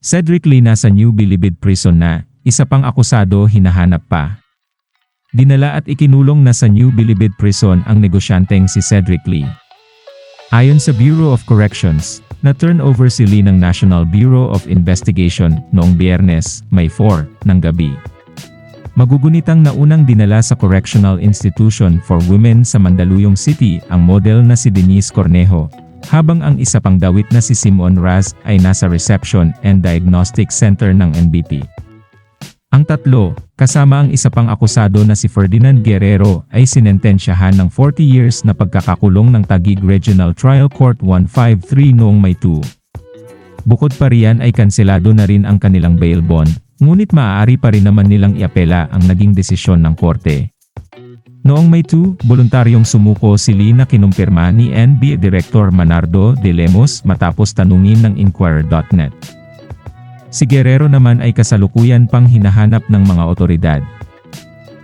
Cedric Lee nasa New Bilibid Prison na, isa pang akusado hinahanap pa. Dinala at ikinulong na sa New Bilibid Prison ang negosyanteng si Cedric Lee. Ayon sa Bureau of Corrections, na turnover si Lee ng National Bureau of Investigation noong biyernes, May 4, ng gabi. Magugunitang naunang dinala sa Correctional Institution for Women sa Mandaluyong City ang model na si Denise Cornejo, habang ang isa pang dawit na si Simon Raz ay nasa Reception and Diagnostic Center ng NBP. Ang tatlo, kasama ang isa pang akusado na si Ferdinand Guerrero ay sinentensyahan ng 40 years na pagkakakulong ng Taguig Regional Trial Court 153 noong May 2. Bukod pa riyan ay kanselado na rin ang kanilang bail bond, ngunit maaari pa rin naman nilang iapela ang naging desisyon ng korte. Noong May 2, voluntaryong sumuko si Lee na kinumpirma ni NB Director Manardo de Lemos matapos tanungin ng Inquirer.net. Si Guerrero naman ay kasalukuyan pang hinahanap ng mga otoridad.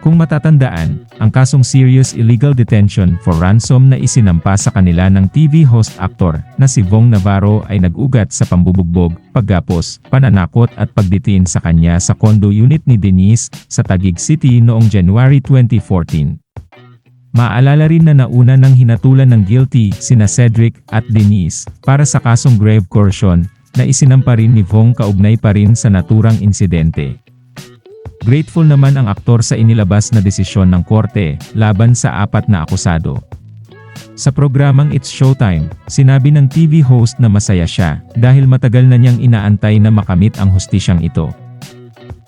Kung matatandaan, ang kasong serious illegal detention for ransom na isinampa sa kanila ng TV host actor na si Vong Navarro ay nag-ugat sa pambubugbog, paggapos, pananakot at pagditiin sa kanya sa condo unit ni Denise sa Taguig City noong January 2014. Maalala rin na nauna ng hinatulan ng guilty sina Cedric at Denise para sa kasong grave coercion na isinampa rin ni Vong kaugnay pa rin sa naturang insidente. Grateful naman ang aktor sa inilabas na desisyon ng korte laban sa apat na akusado. Sa programang It's Showtime, sinabi ng TV host na masaya siya dahil matagal na niyang inaantay na makamit ang hustisyang ito.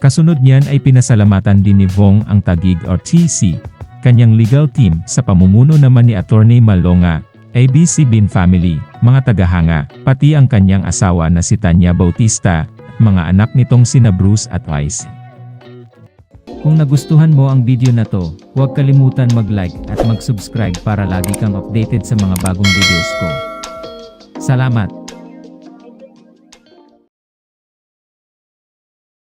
Kasunod niyan ay pinasalamatan din ni Vong ang Tagig or TC, kanyang legal team sa pamumuno naman ni Attorney Malonga, ABC Bin Family, mga tagahanga, pati ang kanyang asawa na si Tanya Bautista, mga anak nitong sina Bruce at Ice. Kung nagustuhan mo ang video na to, huwag kalimutan mag-like at mag-subscribe para lagi kang updated sa mga bagong videos ko. Salamat!